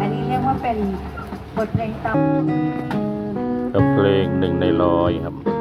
อันนี้เรียกว่าเป็นบทเพลงตำ กับเพลงหนึ่งในร้อยครับ